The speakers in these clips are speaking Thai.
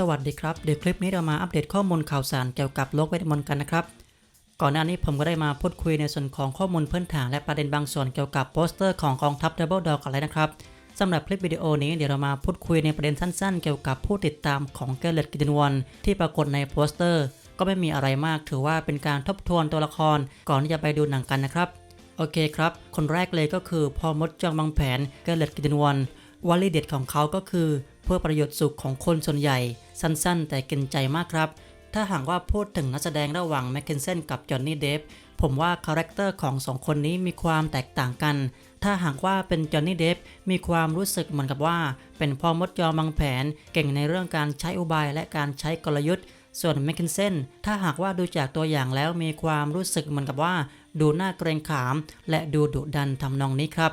สวัสดีครับ เดี๋ยวคลิปนี้เรามาอัปเดตข้อมูลข่าวสารเกี่ยวกับโลกเวทมนต์กันนะครับ ก่อนหน้านี้ผมก็ได้มาพูดคุยในส่วนของข้อมูลพื้นฐานและประเด็นบางส่วนเกี่ยวกับโปสเตอร์ของกองทัพ Double Dog กันเลยนะครับสำหรับคลิปวิดีโอนี้เดี๋ยวเรามาพูดคุยในประเด็นสั้นๆ เกี่ยวกับผู้ติดตามของเกเลตกิตินวนที่ปรากฏในโปสเตอร์ ก็ไม่มีอะไรมากถือว่าเป็นการทบทวนตัวละครก่อนที่จะไปดูหนังกันนะครับโอเคครับ คนแรกเลยก็คือพอมดจองบางแผนเกเลตกิตินวนวลีเด็ดของเขาก็คือ เพื่อประโยชน์สุขของคนส่วนใหญ่ สั้นๆ แต่กินใจมากครับ ถ้าหากว่าพูดถึงนักแสดงระหว่างแมคเคนเซนกับจอห์นนี่เดฟผมว่าคาแรคเตอร์ของสองคนนี้มีความแตกต่างกัน ถ้าหากว่าเป็นจอห์นนี่เดฟมีความรู้สึกเหมือนกับว่า เป็นพ่อมดยอมังแผน เก่งในเรื่องการใช้อุบายและการใช้กลยุทธ์ ส่วนแมคเคนเซนถ้าหากว่าดูจากตัวอย่างแล้วมีความรู้สึกเหมือนกับว่า ดูน่าเกรงขาม และดูดุดันทำนองนี้ครับ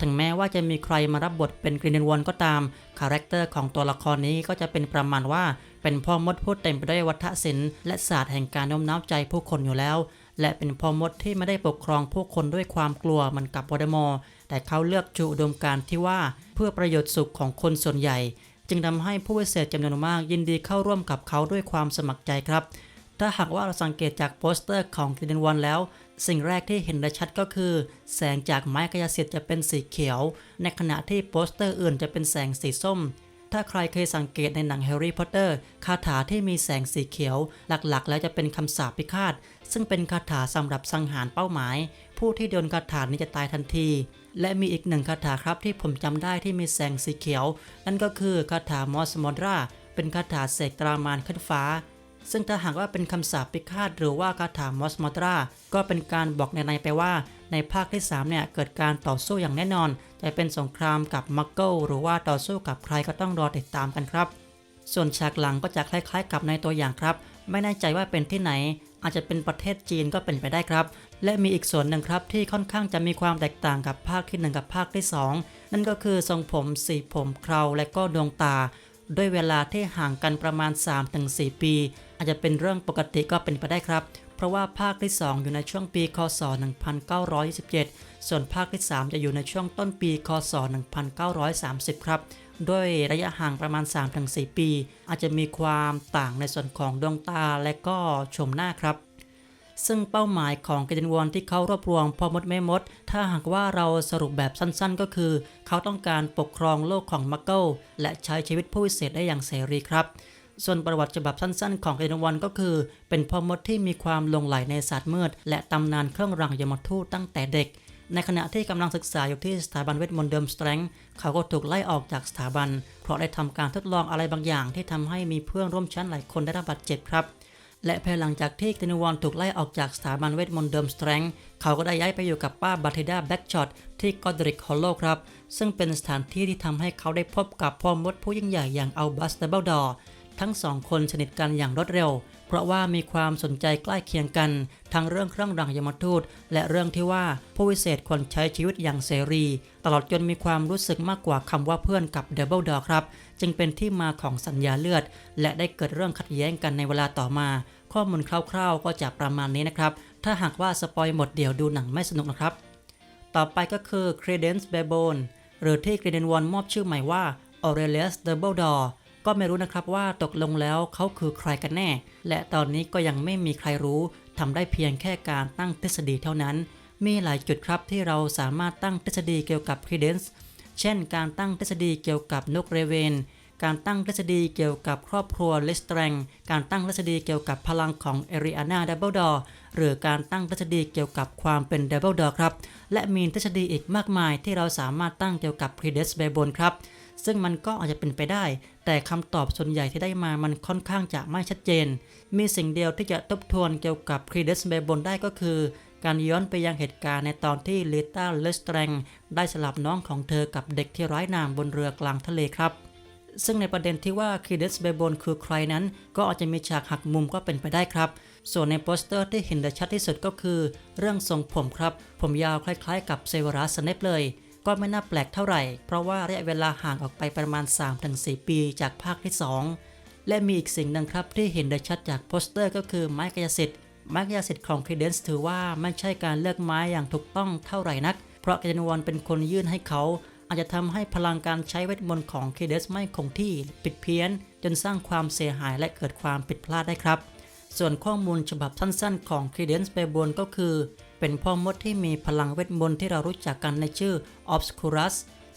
ถึงแม้ว่าจะมีใครมารับบทเป็นกรีนวอนก็ตาม คาแรคเตอร์ของตัวละครนี้ก็จะเป็นประมาณว่า เป็นพ่อมดพูดเต็มไปด้วยวัฒนศิลป์และศาสตร์แห่งการโน้มน้าวใจผู้คนอยู่แล้ว และเป็นพ่อมดที่ไม่ได้ปกครองผู้คนด้วยความกลัวเหมันกับวอดมอร์แต่เขาเลือกจูอุดมการที่ว่าเพื่อประโยชน์สุขของคนส่วนใหญ่ จึงทำให้ผู้วิเศษจำนวนมากยินดีเข้าร่วมกับเขาด้วยความสมัครใจครับ ถ้าหากว่าเราสังเกตจากโปสเตอร์ของกรีนวันแล้ว สิ่งแรกที่เห็นได้ชัดก็คือ แสงจากไม้กายสิทธิ์จะเป็นสีเขียว ในขณะที่โปสเตอร์อื่นจะเป็นแสงสีส้ม ถ้าใครเคยสังเกตในหนังแฮร์รี่พอตเตอร์คาถาที่มีแสงสีเขียว หลักๆ แล้วจะเป็นคำสาปพิฆาต ซึ่งเป็นคาถาสำหรับสังหารเป้าหมาย ผู้ที่โดนคาถานี้จะตายทันที และมีอีกหนึ่งคาถาครับที่ผมจำได้ที่มีแสงสีเขียว นั่นก็คือคาถามอสมอดราเป็นคาถาเสกตรามานขึ้นฟ้า ซึ่งถ้าหากว่าเป็นคำสาปพิฆาตหรือว่าคาถามอสมอตราก็เป็นการบอกในในไปว่า ในภาคที่3เนี่ยเกิดการต่อสู้อย่างแน่นอน จะเป็นสงครามกับมักเกิลหรือว่าต่อสู้กับใครก็ต้องรอติดตามกันครับ ส่วนฉากหลังก็จะคล้ายๆ กับในตัวอย่างครับ ไม่แน่ใจว่าเป็นที่ไหน อาจจะเป็นประเทศจีนก็เป็นไปได้ครับ และมีอีกส่วนหนึ่งครับที่ค่อนข้างจะมีความแตกต่างกับภาคที่ 1 กับภาคที่ 2 นั่นก็คือทรงผมสีผมเคราและก็ดวงตา ด้วยเวลาที่ห่างกันประมาณ 3-4 ปี อาจจะเป็นเรื่องปกติก็เป็นไปได้ครับ เพราะว่าภาคที่ 2 อยู่ในช่วงปี คศ 1927 ส่วนภาคที่ 3 จะอยู่ในช่วงต้นปี คศ 1930 ครับด้วยระยะห่างประมาณ 3-4 ปี อาจจะมีความต่างในส่วนของดวงตาและก็ชมหน้าครับ ซึ่งเป้าหมายของเกเดนวอนที่เขารวบรวมพอมดแม่มด ถ้าหากว่าเราสรุปแบบสั้นๆ ก็คือ เขาต้องการปกครองโลกของมักเกิลและใช้ชีวิตผู้วิเศษได้อย่างเสรีครับส่วนประวัติฉบับสั้นๆ ของเกเดนวอนก็คือ เป็นพ่อมดที่มีความลงใหลในศาสตร์มืด และตำนานเครื่องรางยมทูตตั้งแต่เด็ก ในขณะที่กำลังศึกษาอยู่ที่สถาบันเวทมนต์เดิมสเตรงเขาก็ถูกไล่ออกจากสถาบัน เพราะได้ทำการทดลองอะไรบางอย่างที่ทำให้มีเพื่อนร่วมชั้นหลายคนได้รับบาดเจ็บครับ และภายหลังจากที่เทนวอนถูกไล่ออกจากสถาบันเวทมนต์เดิมสเตรงเขาก็ได้ย้ายไปอยู่กับป้าบาธิดาแบ็กช็อตที่กอดริกฮอลโลครับ ซึ่งเป็นสถานที่ที่ทำให้เขาได้พบกับพ่อมดผู้ยิ่งใหญ่อย่างอัลบัสเดเบิลดอร์ทั้งสองคนสนิทกันอย่างรวดเร็ว เพราะว่ามีความสนใจใกล้เคียงกัน ทั้งเรื่องเครื่องรางยมทูต และเรื่องที่ว่าผู้วิเศษควรใช้ชีวิตอย่างเสรี ตลอดจนมีความรู้สึกมากกว่าคำว่าเพื่อนกับเดเบิลดอร์ครับ จึงเป็นที่มาของสัญญาเลือด และได้เกิดเรื่องขัดแย้งกันในเวลาต่อมา ข้อมูลคร่าวๆ ก็จะประมาณนี้นะครับ ถ้าหากว่าสปอยหมดเดี๋ยวดูหนังไม่สนุกนะครับ ต่อไปก็คือ Credence b a b o n หรือที่ g r e d e n w o n มอบชื่อใหม่ว่า Aurelius Dumbledore ก็ไม่รู้นะครับว่าตกลงแล้วเขาคือใครกันแน่ และตอนนี้ก็ยังไม่มีใครรู้ทำได้เพียงแค่การตั้งทฤษฎีเท่านั้น มีหลายจุดครับที่เราสามารถตั้งทฤษฎีเกี่ยวกับ Credence เช่น การตั้งทฤษฎีเกี่ยวกับนกเรเวน การตั้งทฤษฎีเกี่ยวกับครอบครัวเลสเตรงการตั้งทฤษฎีเกี่ยวกับพลังของเอริอานาดับเบิลดอร์หรือการตั้งทฤษฎีเกี่ยวกับความเป็นดับเบิลดอร์ครับ และมีทฤษฎีอีกมากมายที่เราสามารถตั้งเกี่ยวกับ Credence b a b o n ครับ ซึ่งมันก็อาจจะเป็นไปได้ แต่คำตอบส่วนใหญ่ที่ได้มามันค่อนข้างจะไม่ชัดเจน มีสิ่งเดียวที่จะทบทวนเกี่ยวกับ Credence b a b o n ได้ก็คือการย้อนไปยังเหตุการณ์ในตอนที่ลิต้าเลสเตรงได้สลับน้องของเธอกับเด็กที่ร้ายนามบนเรือกลางทะเลครับ ซึ่งในประเด็นที่ว่าคีเดสเบโบนคือใครนั้น ก็อาจจะมีฉากหักมุมก็เป็นไปได้ครับ ส่วนในโปสเตอร์ที่เห็นได้ชัดที่สุดก็คือ เรื่องทรงผมครับ ผมยาวคล้ายๆ กับเซเวรัสสเนปเลย ก็ไม่น่าแปลกเท่าไหร่ เพราะว่าระยะเวลาห่างออกไปประมาณ 3-4 ปีจากภาคที่ 2 และมีอีกสิ่งหนึ่งครับที่เห็นได้ชัดจากโปสเตอร์ ก็คือไม้กายสิทธิ์ไม้กายสิทธิ์ของค e เดนซ์ถือว่าไม่ใช่การเลือกไม้อย่างถูกต้องเท่าไหร่นัก เพราะเกนวอนเป็นคนยื่นให้เขา อาจจะทำให้พลังการใช้เวทมนต์ของเคเดสไม่คงที่ปิดเพี้ยน จนสร้างความเสียหายและเกิดความผิดพลาดได้ครับ ส่วนข้อมูลฉบับสั้นๆ ของ Credence b a b o n ก็คือ เป็นพ่อมดที่มีพลังเวทมนต์ที่เรารู้จักกันในชื่อ Obscurus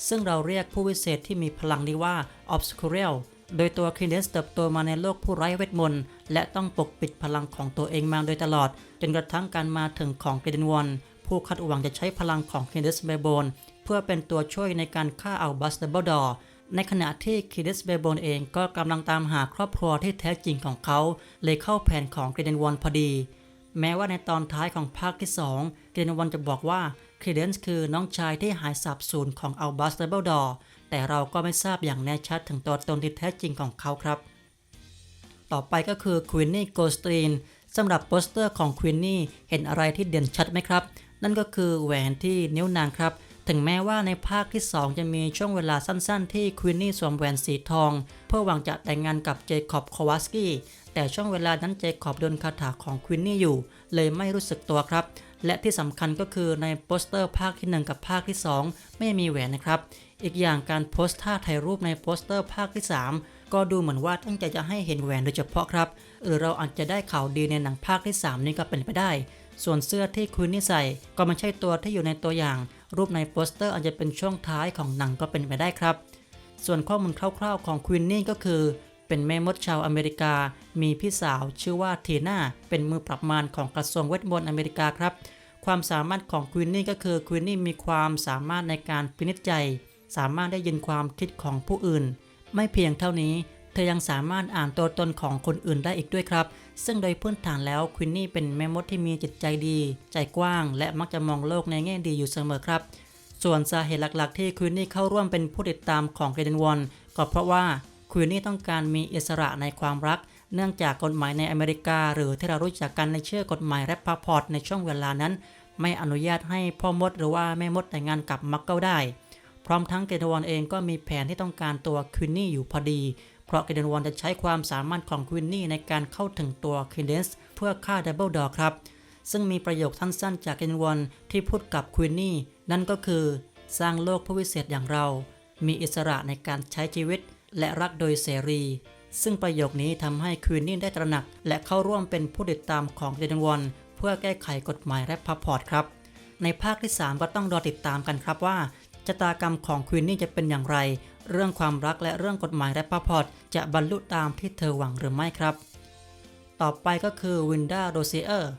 ซึ่งเราเรียกผู้วิเศษที่มีพลังนี้ว่า Obscurial โดยตัว Credence เติบโตมาในโลกผู้ไร้เวทมนต์และต้องปกปิดพลังของตัวเองมาโดยตลอด จนกระทั่งการมาถึงของ c r e d e n w o n ผู้คาดหวังจะใช้พลังของ Credence b a b o n เพื่อเป็นตัวช่วยในการฆ่าเอาบัสเด b บ e ดอร์ในขณะที่คิดิสเบ b บ n เองก็กำลังตามหาครอบครัวที่แท้จริงของเขา เลยเข้าแผนของเกรเดนวอนพอดี แม้ว่าในตอนท้ายของภาคที่2เกรเดนวอนจะบอกว่าคริเดนส์คือน้องชายที่หายสาบสูญของอัลบัสเด b บ e ดอร์แต่เราก็ไม่ทราบอย่างแน่ชัดถึงตัวตนที่แท้จริงของเขาครับ ต่อไปก็คือควินนี่โกสตรีนสำหรับโปสเตอร์ของควินนี่เห็นอะไรที่เด่นชัดไหมครับ นั่นก็คือแหวนที่นิ้วนางครับ ถึงแม้ว่าในภาคที่ 2 จะมีช่วงเวลาสั้นๆ ที่ควินนี่สวมแหวนสีทอง เพื่อหวังจะแต่งงานกับเจคอบคอวัสกี้แต่ช่วงเวลานั้นเจคอบโดนคาถาของควินนี่อยู่ เลยไม่รู้สึกตัวครับ และที่สำคัญก็คือในโปสเตอร์ภาคที่ 1 กับภาคที่ 2 ไม่มีแหวนนะครับ อีกอย่างการโพสท่าถ่ายรูปในโปสเตอร์ภาคที่ 3 ก็ดูเหมือนว่าตั้งใจจะให้เห็นแหวนโดยเฉพาะครับหรือเราอาจจะได้ข่าวดีในหนังภาคที่ 3 นี้ก็เป็นไปได้ ส่วนเสื้อที่ควินนี่ใส่ก็ไม่ใช่ตัวที่อยู่ในตัวอย่าง รูปในโปสเตอร์อาจจะเป็นช่วงท้ายของหนังก็เป็นไปได้ครับ ส่วนข้อมูลคร่าวๆของควินนี่ก็คือ เป็นแม่มดชาวอเมริกา มีพี่สาวชื่อว่าทีน่า เป็นมือปรับมารของกระทรวงเวทมนต์อเมริกาครับ ความสามารถของควินนี่ก็คือควินนี่มีความสามารถในการพินิจใจ สามารถได้ยินความคิดของผู้อื่น ไม่เพียงเท่านี้ เธอยังสามารถอ่านตัวตนของคนอื่นได้อีกด้วยครับ ซึ่งโดยพื้นฐานแล้วควินนี่เป็นแม่มดที่มีจิตใจดี ใจกว้าง และมักจะมองโลกในแง่ดีอยู่เสมอครับ ส่วนสาเหตุหลัก ๆ ที่ควินนี่เข้าร่วมเป็นผู้ติดตามของเกรเดนวอนก็เพราะว่าควินนี่ต้องการมีอิสระในความรัก เนื่องจากกฎหมายในอเมริกา หรือที่เรารู้จักกันในเชื่อกฎหมายแรปพาพอร์ตในช่วงเวลานั้น ไม่อนุญาตให้พ่อมดหรือว่าแม่มดแต่งงานกับมักเกิลได้ พร้อมทั้งเกรเดนวอนเองก็มีแผนที่ต้องการตัวควินนี่อยู่พอดี เพราะเกเดนวอนจะใช้ความสามารถของควินนี่ในการเข้าถึงตัวคินเดนส์เพื่อฆ่าดับเบิลดอครับ ซึ่งมีประโยคสั้นๆ จากเกเดนวอนที่พูดกับควินนี่นั่นก็คือ สร้างโลกผู้วิเศษอย่างเรา มีอิสระในการใช้ชีวิต และรักโดยเสรี ซึ่งประโยคนี้ทำให้ควินนี่ได้ตระหนัก และเข้าร่วมเป็นผู้ติดตามของเกเดนวอนเพื่อแก้ไขกฎหมายและพัพพอร์ตครับ ในภาคที่ 3 ก็ต้องรอติดตามกันครับว่าชะตากรรมของควินนี่จะเป็นอย่างไร เรื่องความรักและเรื่องกฎหมายและพัพพอร์ตจะบรรลุตามที่เธอหวังหรือไม่ครับ ต่อไปก็คือวินดาโรเซียร์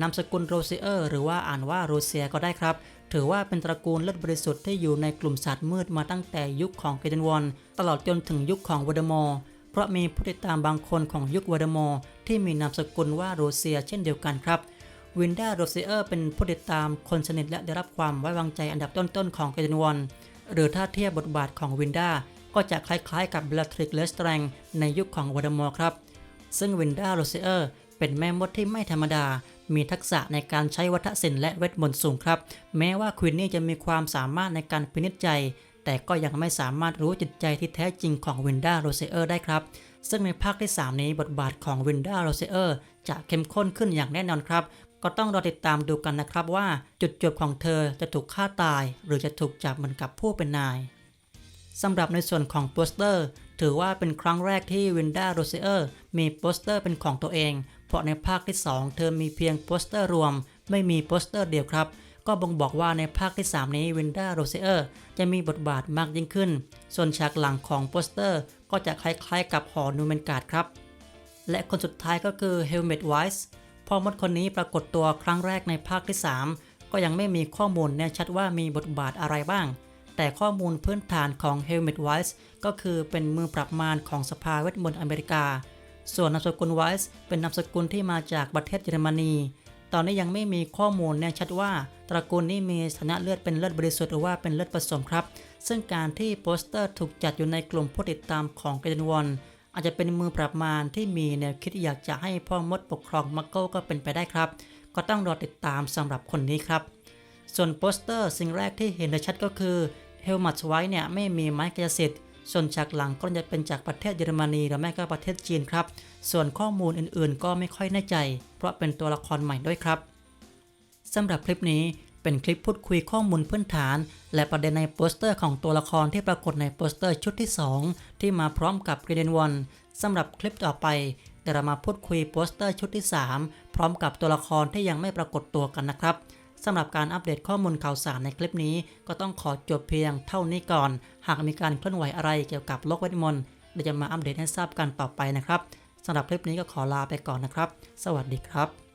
นามสกุลโรเซียร์หรือว่าอ่านว่าโรเซียก็ได้ครับ ถือว่าเป็นตระกูลเลือดบริสุทธิ์ที่อยู่ในกลุ่มสัตว์มืดมาตั้งแต่ยุคของเกเดนวอนตลอดจนถึงยุคของวอเดมอร์เพราะมีผู้ติดตามบางคนของยุควอเดมอร์ที่มีนามสกุลว่าโรเซียเช่นเดียวกันครับวินด้าโรเซียร์เป็นผู้ติดตามคนสนิทและได้รับความไว้วางใจอันดับต้นๆของเกเดนวอน หรือถ้าเทียบบทบาทของวินด้าก็จะคล้ายๆกับเบลทริกเลสแตรงในยุคของวอเดมอร์ครับ ซึ่งวินด้าโรเซียร์เป็นแม่มดที่ไม่ธรรมดา มีทักษะในการใช้วัฒศิลป์และเวทมนต์สูงครับ แม้ว่าควินนี่จะมีความสามารถในการพินิจใจ แต่ก็ยังไม่สามารถรู้จิตใจที่แท้จริงของวินด้าโรเซเออร์ได้ครับ ซึ่งในภาคที่ 3 นี้บทบาทของวินด้าโรเซเออร์จะเข้มข้นขึ้นอย่างแน่นอนครับ ก็ต้องรอติดตามดูกันนะครับว่าจุดจบของเธอจะถูกฆ่าตาย หรือจะถูกจับเหมือนกับผู้เป็นนายสำหรับในส่วนของโปสเตอร์ ถือว่าเป็นครั้งแรกที่วินด้าโรเซอร์มีโปสเตอร์เป็นของตัวเอง เพราะในภาคที่ 2 เธอมีเพียงโปสเตอร์รวม ไม่มีโปสเตอร์เดียวครับ ก็บ่งบอกว่าในภาคที่ 3 นี้วินด้าโรเซออร์จะมีบทบาทมากยิ่งขึ้น ส่วนฉากหลังของโปสเตอร์ ก็จะคล้ายๆ กับหอนูเมนการ์ดครับ และคนสุดท้ายก็คือเฮลเมตไวส์ พ่อมดคนนี้ปรากฏตัวครั้งแรกในภาคที่ 3 ก็ยังไม่มีข้อมูลแน่ชัดว่ามีบทบาทอะไรบ้าง แต่ข้อมูลพื้นฐานของ Helmet Wise ก็คือเป็นมือปรับมารของสภาเวทมนต์อเมริกา ส่วนนามสกุล Wise เป็นนามสกุลที่มาจากประเทศเยอรมนี ตอนนี้ยังไม่มีข้อมูลแน่ชัดว่า ตระกูลนี้มีสถานะเลือดเป็นเลือดบริสุทธิ์หรือว่าเป็นเลือดผสมครับ ซึ่งการที่โปสเตอร์ถูกจัดอยู่ในกลุ่มผู้ติดตามของเกรนวอน อาจจะเป็นมือปรับมารที่มีแนวคิดอยากจะให้พ่อมดปกครองมักเกิลก็เป็นไปได้ครับ ก็ต้องรอติดตามสำหรับคนนี้ครับ ส่วนโปสเตอร์สิ่งแรกที่เห็นได้ชัดก็คือเฮลมัตไว้เนี่ยไม่มีไม้กายสิทธิ์ส่วนฉากหลังก็จะเป็นจากประเทศเยอรมนีหรือไม่ก็ประเทศจีนครับ ส่วนข้อมูลอื่นๆ ก็ไม่ค่อยแน่ใจ เพราะเป็นตัวละครใหม่ด้วยครับสำหรับคลิปนี้ เป็นคลิปพูดคุยข้อมูลพื้นฐาน และประเด็นในโปสเตอร์ของตัวละครที่ปรากฏในโปสเตอร์ชุดที่ 2 ที่มาพร้อมกับ g r e d e n One สำหรับคลิปต่อไปเดี๋ยวเรามาพูดคุยโปสเตอร์ชุดที่ 3 พร้อมกับตัวละครที่ยังไม่ปรากฏตัวกันนะครับสำหรับการอัปเดตข้อมูลข่าวสารในคลิปนี้ ก็ต้องขอจบเพียงเท่านี้ก่อน หากมีการเคลื่อนไหวอะไรเกี่ยวกับโลกเวทมนต์เดี๋ยวจะมาอัปเดตให้ทราบกันต่อไปนะครับสำหรับคลิปนี้ก็ขอลาไปก่อนนะครับ สวัสดีครับ